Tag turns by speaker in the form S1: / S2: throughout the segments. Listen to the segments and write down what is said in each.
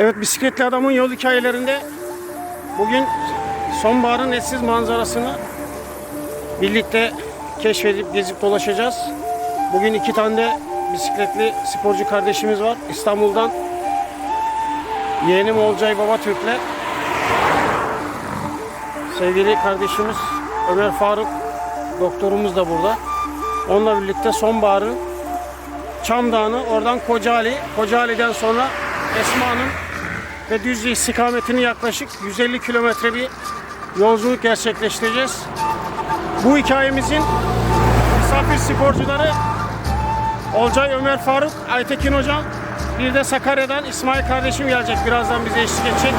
S1: Evet bisikletli adamın yol hikayelerinde bugün sonbaharın eşsiz manzarasını birlikte keşfedip gezip dolaşacağız. Bugün iki tane de bisikletli sporcu kardeşimiz var. İstanbul'dan yeğenim Olcay Baba Türk'le sevgili kardeşimiz Ömer Faruk doktorumuz da burada. Onunla birlikte sonbaharın Çam Dağı'nı, oradan Kocaeli, Kocaeli'den sonra Esma'nın ve Düzce istikametini yaklaşık 150 kilometre bir yolculuk gerçekleştireceğiz. Bu hikayemizin misafir sporcuları Olcay Ömer Faruk, Aytekin Hocam, bir de Sakarya'dan İsmail kardeşim gelecek. Birazdan bize eşlik edecek.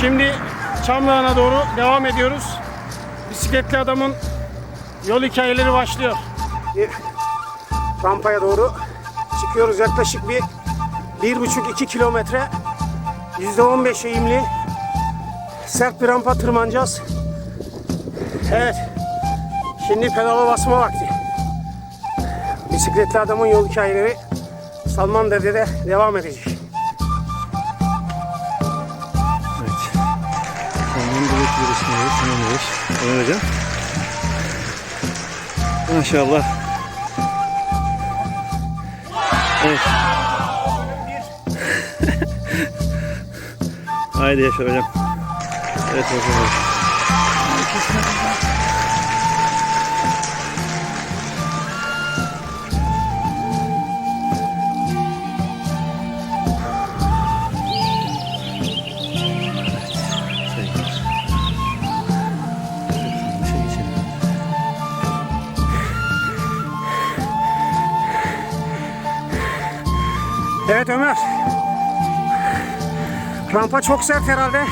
S1: Şimdi Çamdağı'na doğru devam ediyoruz. Bisikletli adamın yol hikayeleri başlıyor. Rampaya doğru çıkıyoruz. Yaklaşık bir bir buçuk iki kilometre yüzde on beş eğimli sert bir rampa tırmanacağız. Evet. Şimdi pedala basma vakti. Bisikletli adamın yol hikayeleri Salman Dede'de devam edecek.
S2: Evet. Ondan direkt yarışmayı tamamlıyoruz. Ömer Hocam. Maşallah. Evet. Haydi Yaşar Hocam. Evet hocam.
S1: Rampa çok sert herhalde.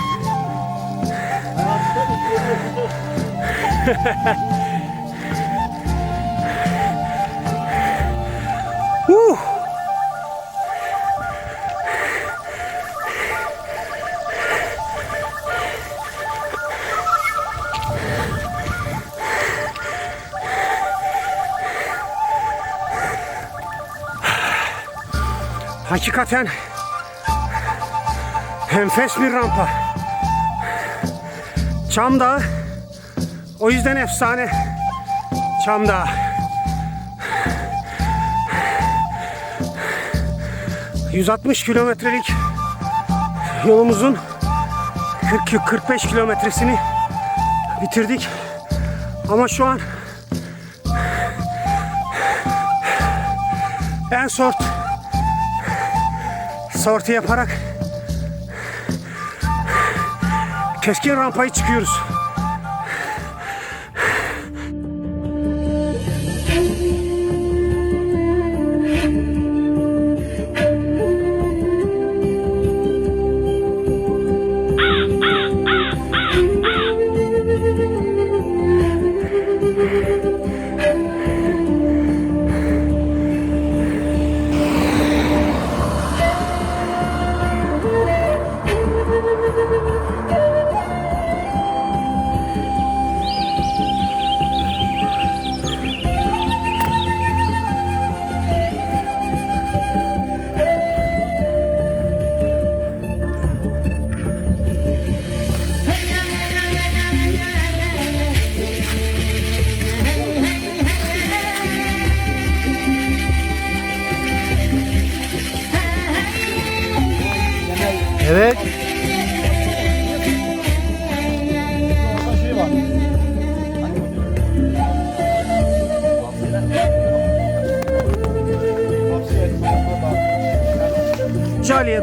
S1: Uh! Hakikaten enfes bir rampa. Çam Dağı o yüzden efsane Çam Dağı. ...160 kilometrelik yolumuzun 40-45 kilometresini bitirdik. Ama şu an en sort sorti yaparak keskin rampayı çıkıyoruz.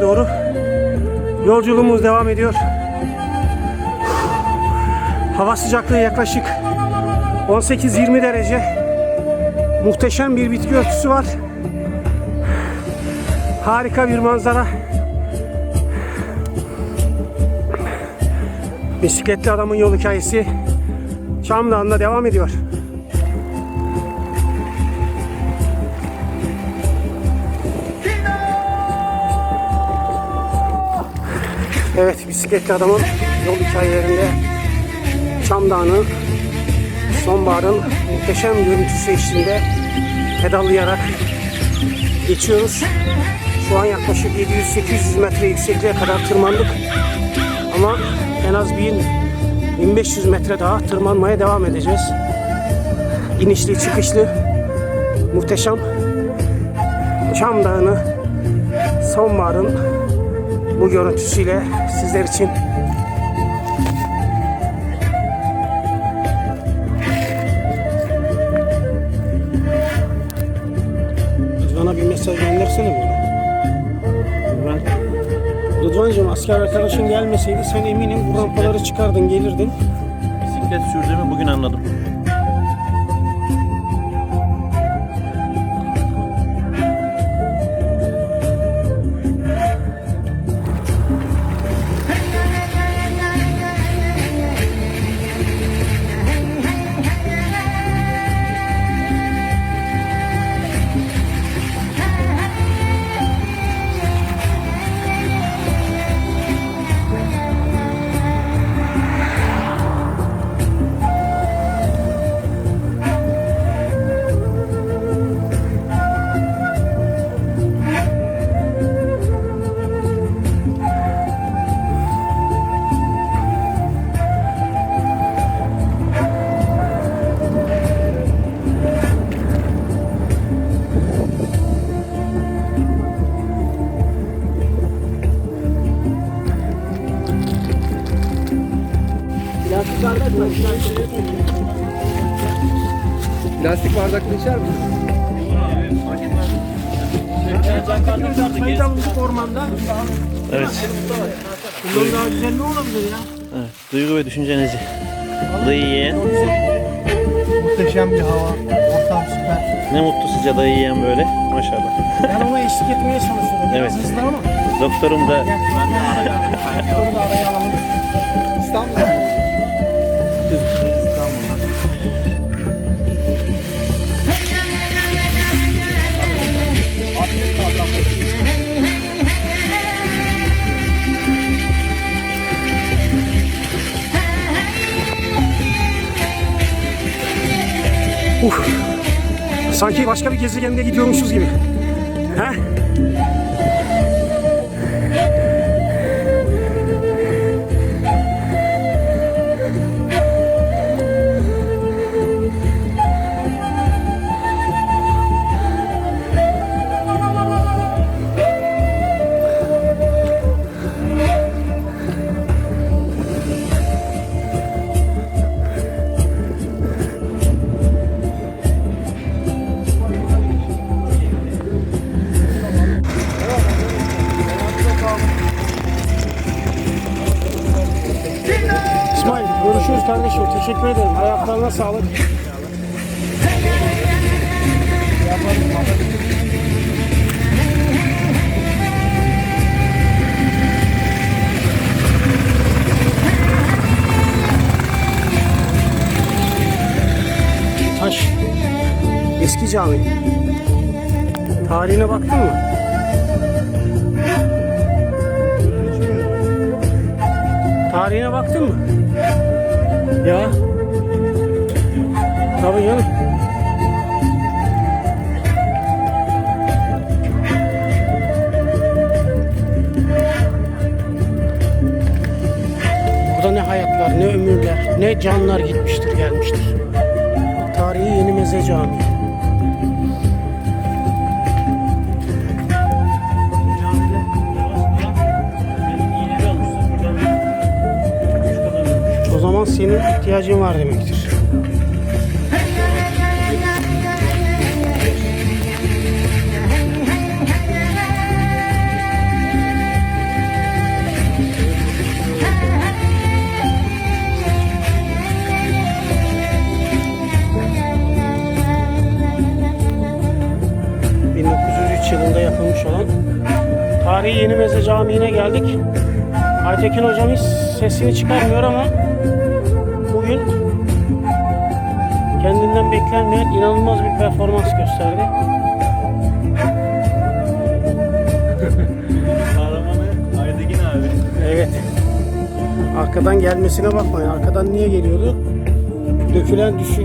S1: Doğru yolculuğumuz devam ediyor. Hava sıcaklığı yaklaşık 18-20 derece. Muhteşem bir bitki örtüsü var. Harika bir manzara. Bisikletli adamın yol hikayesi Çam Dağı'nda devam ediyor. Evet, bisikletli adamın yol hikayelerinde Çam Dağı'nı sonbaharın muhteşem görüntüsü eşliğinde pedallayarak geçiyoruz. Şu an yaklaşık 700-800 metre yüksekliğe kadar tırmandık. Ama en az 1000 1500 metre daha tırmanmaya devam edeceğiz. İnişli çıkışlı muhteşem Çam Dağı'nı sonbaharın bu görüntüsüyle sizler için Rıdvan'a bir mesaj göndersene burada.
S2: Ben
S1: Rıdvan'cığım asker arkadaşın gelmeseydi sen eminim bu rampaları çıkardın gelirdin.
S2: bisiklet sürdüğümü bugün anladım.
S3: Plastik bardakla içer misin?
S1: Kayıtlandık ormanda.
S2: Evet.
S1: Bundan daha güzel ne olabilir ya?
S2: evet. Duygu ve düşüncenizi. Dayı yiyen.
S3: Muhteşem bir hava. Ortam süper.
S2: Ne mutlu size dayı yiyen böyle. Maşallah.
S1: Ben ona eşlik etmeye çalışıyorum.
S2: Evet.
S1: hızlı ama.
S2: Doktorum da
S1: Onu da araya alalım.
S3: İstanbul'da.
S1: Sanki başka bir gezegende gidiyormuşuz gibi. He? Görüşürüz kardeşim. Teşekkür ederim. Ayaklarına sağlık. Taş. Eski cami. Tarihine baktın mı? Tarihine baktın mı? Ya. Tabii canım. Burada ne hayatlar, ne ömürler, ne canlar gitmiştir, gelmiştir. Tarihi Yeni Meze Camii. Senin ihtiyacın var demektir. ...1903 yılında yapılmış olan... ...Tarihi Yeni Meze Camii'ne geldik. Aytekin hocam hiç sesini çıkarmıyor ama... ...bugün... ...kendinden beklenmeyen inanılmaz bir performans gösterdi.
S2: kahramanı Aytekin abi.
S1: Evet. Arkadan gelmesine bakmayın. Arkadan niye geliyordu? Dökülen düşü,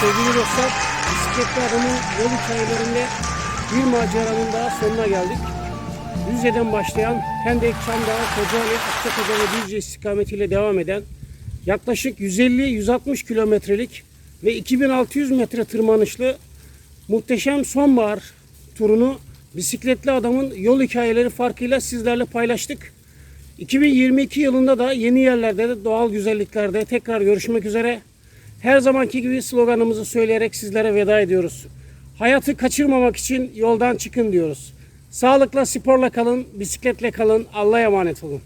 S1: Sevgili dostlar, bisikletli adamın yol hikayelerinde bir maceranın daha sonuna geldik. Düzce'den başlayan Hendek, Çamdağ, Kocaeli, Akçakoca ve Düzce istikametiyle devam eden yaklaşık 150-160 kilometrelik ve 2600 metre tırmanışlı muhteşem sonbahar turunu bisikletli adamın yol hikayeleri farkıyla sizlerle paylaştık. 2022 yılında da yeni yerlerde de doğal güzelliklerde tekrar görüşmek üzere. Her zamanki gibi sloganımızı söyleyerek sizlere veda ediyoruz. Hayatı kaçırmamak için yoldan çıkın diyoruz. Sağlıkla, sporla kalın, bisikletle kalın. Allah'a emanet olun.